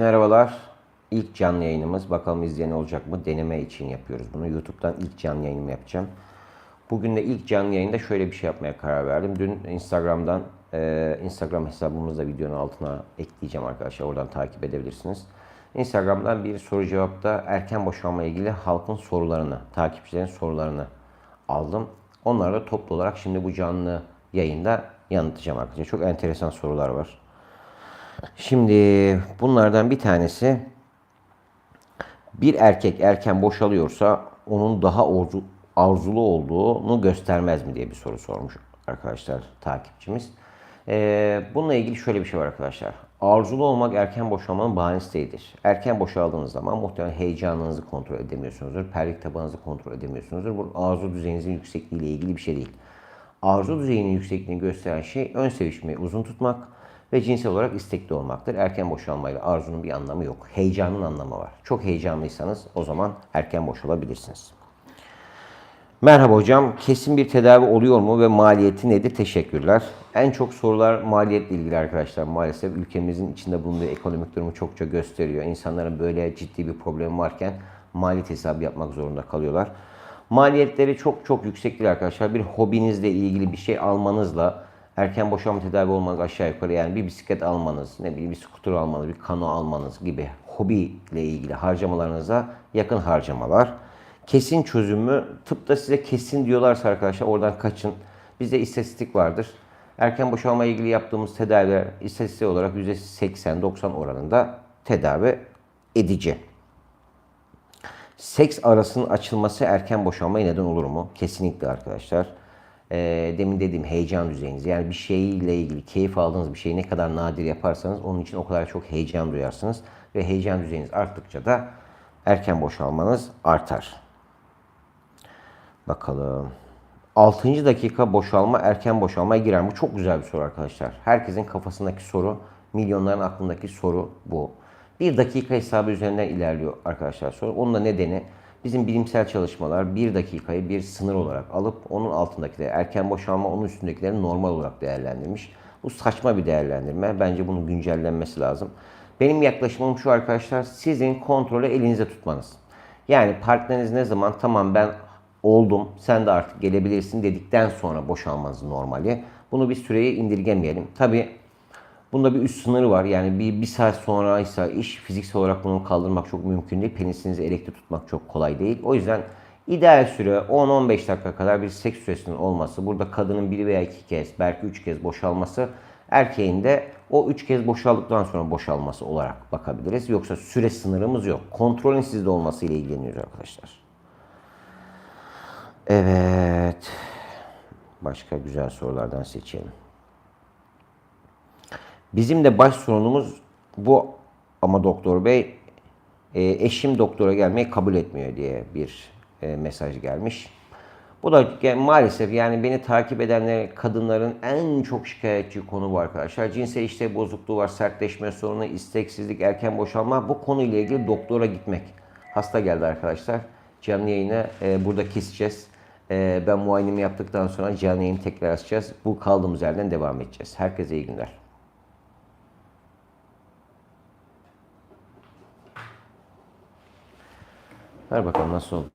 Merhabalar. İlk canlı yayınımız. Bakalım izleyen olacak mı? Deneme için yapıyoruz bunu. YouTube'dan ilk canlı yayınımı yapacağım. Bugün de ilk canlı yayında şöyle bir şey yapmaya karar verdim. Dün Instagram'dan e, Instagram hesabımızda videonun altına ekleyeceğim arkadaşlar. Oradan takip edebilirsiniz. Instagram'dan bir soru cevapta erken boşanma ilgili halkın sorularını, takipçilerin sorularını aldım. Onları da toplu olarak şimdi bu canlı yayında yanıtlayacağım arkadaşlar. Çok enteresan sorular var. Şimdi bunlardan bir tanesi bir erkek erken boşalıyorsa onun daha orzu, arzulu olduğunu göstermez mi diye bir soru sormuş arkadaşlar takipçimiz. Ee, bununla ilgili şöyle bir şey var arkadaşlar. Arzulu olmak erken boşalmanın bahanesi değildir. Erken boşaldığınız zaman muhtemelen heyecanınızı kontrol edemiyorsunuzdur. Perlik tabanınızı kontrol edemiyorsunuzdur. Bu arzu düzeyinizin yüksekliği ile ilgili bir şey değil. Arzu düzeyinin yüksekliğini gösteren şey ön sevişmeyi uzun tutmak ve cinsel olarak istekli olmaktır. Erken boşalmayla arzunun bir anlamı yok. Heyecanın anlamı var. Çok heyecanlıysanız o zaman erken boşalabilirsiniz. Merhaba hocam. Kesin bir tedavi oluyor mu ve maliyeti nedir? Teşekkürler. En çok sorular maliyetle ilgili arkadaşlar. Maalesef ülkemizin içinde bulunduğu ekonomik durumu çokça gösteriyor. İnsanların böyle ciddi bir problemi varken maliyet hesabı yapmak zorunda kalıyorlar. Maliyetleri çok çok yüksek değil arkadaşlar. Bir hobinizle ilgili bir şey almanızla erken boşanma tedavi olmanız aşağı yukarı yani bir bisiklet almanız, ne bileyim bir skuter almanız, bir kano almanız gibi hobiyle ilgili harcamalarınıza yakın harcamalar. Kesin çözümü tıpta size kesin diyorlarsa arkadaşlar oradan kaçın. Bizde istatistik vardır. Erken boşalma ile ilgili yaptığımız tedaviler istatistik olarak %80-90 oranında tedavi edici. Seks arasının açılması erken boşanmaya neden olur mu? Kesinlikle arkadaşlar. Ee, demin dediğim heyecan düzeyiniz. Yani bir şeyle ilgili keyif aldığınız bir şeyi ne kadar nadir yaparsanız onun için o kadar çok heyecan duyarsınız. Ve heyecan düzeyiniz arttıkça da erken boşalmanız artar. Bakalım. 6. dakika boşalma erken boşalmaya girer mi? Çok güzel bir soru arkadaşlar. Herkesin kafasındaki soru, milyonların aklındaki soru bu. Bir dakika hesabı üzerinden ilerliyor arkadaşlar soru. Onun da nedeni bizim bilimsel çalışmalar bir dakikayı bir sınır olarak alıp onun altındakileri erken boşalma, onun üstündekileri normal olarak değerlendirmiş. Bu saçma bir değerlendirme. Bence bunun güncellenmesi lazım. Benim yaklaşımım şu arkadaşlar. Sizin kontrolü elinizde tutmanız. Yani partneriniz ne zaman tamam ben oldum sen de artık gelebilirsin dedikten sonra boşalmanız normali. Bunu bir süreye indirgemeyelim. Tabi bunda bir üst sınırı var. Yani bir, bir saat sonraysa iş fiziksel olarak bunu kaldırmak çok mümkün değil. Penisinizi elekte tutmak çok kolay değil. O yüzden ideal süre 10-15 dakika kadar bir seks süresinin olması. Burada kadının bir veya iki kez belki üç kez boşalması. Erkeğin de o üç kez boşaldıktan sonra boşalması olarak bakabiliriz. Yoksa süre sınırımız yok. Kontrolün sizde olması ile ilgileniyoruz arkadaşlar. Evet. Başka güzel sorulardan seçelim. Bizim de baş sorunumuz bu ama doktor bey e, eşim doktora gelmeyi kabul etmiyor diye bir e, mesaj gelmiş. Bu da maalesef yani beni takip edenler kadınların en çok şikayetçi konu bu arkadaşlar. Cinsel işlev bozukluğu var, sertleşme sorunu, isteksizlik, erken boşalma. Bu konuyla ilgili doktora gitmek. Hasta geldi arkadaşlar. Canlı yayını e, burada keseceğiz. E, ben muayenemi yaptıktan sonra canlı yayını tekrar açacağız. Bu kaldığımız yerden devam edeceğiz. Herkese iyi günler. Ver bakalım nasıl oldu.